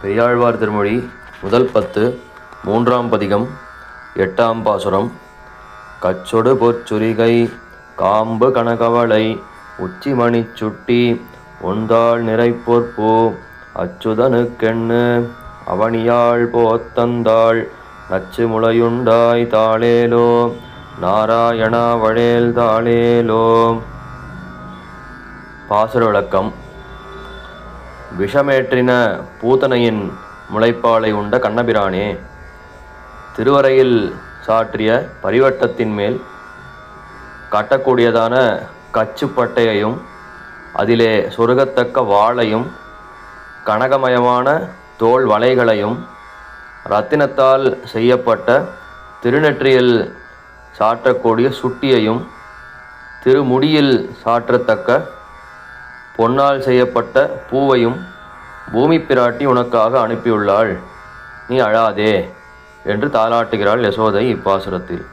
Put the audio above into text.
பெரியாழ்வார் திருமொழி முதல் பத்து மூன்றாம் பதிகம் எட்டாம் பாசுரம். கச்சொடு பொற்சுரிகை காம்பு கனகவளை உச்சிமணி சுட்டி ஒந்தாள் நிறைப்பொற்பு அச்சுதனுக்கெண்ணு அவனியாள் போத்தந்தாள் நச்சு முளையுண்டாய் தாளேலோ நாராயணா வழேல் தாளேலோ. பாசுர விளக்கம். விஷமேற்றின பூதனையின் முளைப்பாலை உண்ட கண்ணபிரானே திருவரையில் சாற்றிய பரிவட்டத்தின் மேல் கட்டக்கூடியதான கச்சுப்பட்டையையும் அதிலே சொருகத்தக்க வாளையும் கனகமயமான தோல் வலைகளையும் இரத்தினத்தால் செய்யப்பட்ட திருநெற்றியில் சாற்றக்கூடிய சுட்டியையும் திருமுடியில் சாற்றத்தக்க பொன்னால் செய்யப்பட்ட பூவையும் பூமி பிராட்டி உனக்காக அனுப்பியுள்ளாள். நீ அழாதே என்று தாளாட்டுகிறாள் யசோதை இப்பாசுரத்தில்.